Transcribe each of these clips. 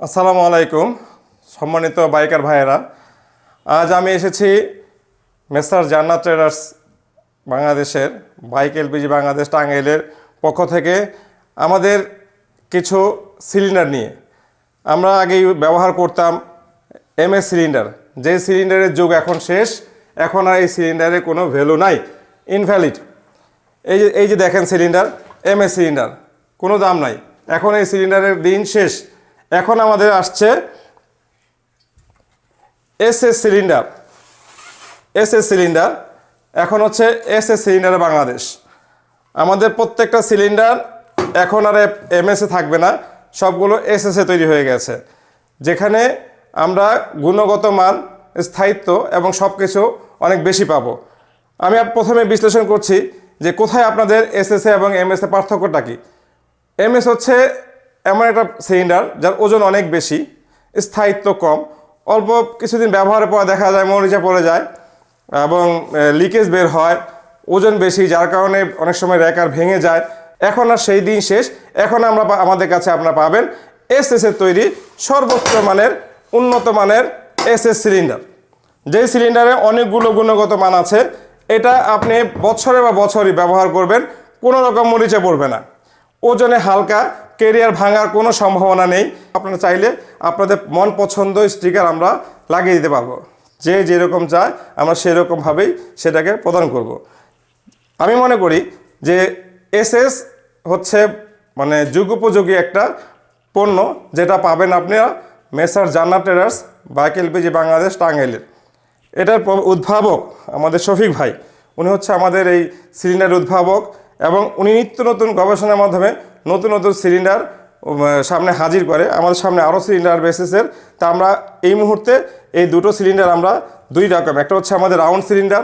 আসসালামু আলাইকুম, সম্মানিত বাইকার ভাইয়েরা। আজ আমি এসেছি মেসার জান্নাত ট্রেডার্স বাংলাদেশের, বাইক এলপিজি বাংলাদেশ টাঙ্গাইলের পক্ষ থেকে আমাদের কিছু সিলিন্ডার নিয়ে। আমরা আগেই ব্যবহার করতাম এমএস সিলিন্ডার। যে সিলিন্ডারের যুগ এখন শেষ, এখন আর এই সিলিন্ডারের কোনো ভ্যালু নাই ইনভ্যালিড এই যে এই যে দেখেন সিলিন্ডার, এমএস সিলিন্ডার, কোনো দাম নাই। এখন এই সিলিন্ডারের দিন শেষ। এখন আমাদের আসছে S S cylinder S S cylinder. এখন হচ্ছে এস এস সিলিন্ডারে বাংলাদেশ। আমাদের প্রত্যেকটা সিলিন্ডার এখন আর এমএসে থাকবে না, সবগুলো এস এসে তৈরি হয়ে গেছে। যেখানে আমরা গুণগত মান, স্থায়িত্ব এবং সব কিছু অনেক বেশি পাবো। আমি প্রথমে বিশ্লেষণ করছি যে কোথায় আপনাদের এসএসএ এবং এমএসএ পার্থক্যটা কি? এমএস হচ্ছে এমন একটা সিলিন্ডার যার ওজন অনেক বেশি, স্থায়িত্ব কম, অল্প কিছুদিন ব্যবহারের পর দেখা যায় মরিচা পড়ে যায় এবং লিকেজ বের হয়, ওজন বেশি, যার কারণে অনেক সময় র্যাকার ভেঙে যায়। এখন আর সেই দিন শেষ, এখন আমরা আমাদের কাছে আপনারা পাবেন এস এর তৈরি সর্বোচ্চ মানের, উন্নত মানের এস এস সিলিন্ডার যেই সিলিন্ডারে অনেকগুলো গুণগত মান আছে, এটা আপনি বছরে বা বছরই ব্যবহার করবেন, কোনো রকম মরিচে পড়বে না। ওজনে হালকা কেরিয়ার ভাঙার কোনো সম্ভাবনা নেই। আপনারা চাইলে আপনাদের মন পছন্দ স্টিকার আমরা লাগিয়ে দিতে পারব। যে যেরকম চায় আমরা সেরকমভাবেই সেটাকে প্রদান করব। আমি মনে করি যে এসএস হচ্ছে মানে যুগোপযোগী একটা পণ্য যেটা পাবেন আপনারা মেসার জান্নাত ট্রেডার্স, বাইক এলপিজি বাংলাদেশ, টাঙ্গাইলের। এটার উদ্ভাবক আমাদের শফিক ভাই। উনি হচ্ছে আমাদের এই সিলিন্ডার উদ্ভাবক এবং উনি নিত্য নতুন গবেষণার মাধ্যমে নতুন নতুন সিলিন্ডার সামনে হাজির করে। আমাদের সামনে আরও সিলিন্ডার বেসিসের তা আমরা এই মুহূর্তে এই দুটো সিলিন্ডার আমরা দুই রকম। একটা হচ্ছে আমাদের round cylinder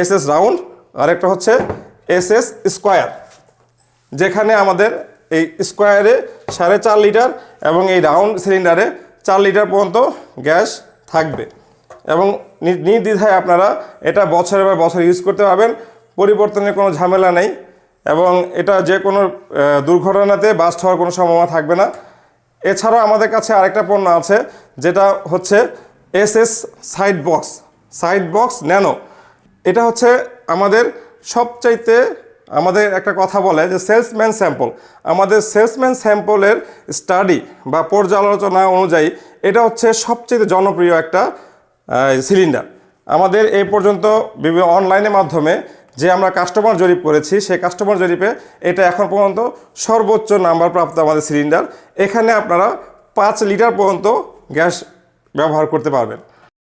S S round আর একটা হচ্ছে এস এস স্কোয়ার যেখানে আমাদের এই স্কোয়ারে সাড়ে চার লিটার এবং এই রাউন্ড সিলিন্ডারে চার লিটার পর্যন্ত গ্যাস থাকবে। এবং নির্দ্বিধায় আপনারা এটা বছরের পর বছর ইউজ করতে পারবেন। পরিবর্তনের কোনো ঝামেলা নেই। এবং এটা যে কোনো দুর্ঘটনাতে বাস্ট হওয়ার কোনো সম্ভাবনা থাকবে না। এছাড়াও আমাদের কাছে আরেকটা পণ্য আছে, যেটা হচ্ছে S S side box side box nano. এটা হচ্ছে আমাদের সবচাইতে, আমাদের একটা কথা বলে যে সেলসম্যান স্যাম্পল। আমাদের সেলসম্যান স্যাম্পলের স্টাডি বা পর্যালোচনা অনুযায়ী এটা হচ্ছে সবচেয়ে জনপ্রিয় একটা সিলিন্ডার। আমাদের এই পর্যন্ত বিভিন্ন অনলাইনের মাধ্যমে যে আমরা কাস্টমার জরিপ করেছি, সেই কাস্টমার জরিপে এটা এখন পর্যন্ত সর্বোচ্চ নাম্বার প্রাপ্ত আমাদের সিলিন্ডার এখানে আপনারা পাঁচ লিটার পর্যন্ত গ্যাস ব্যবহার করতে পারবেন।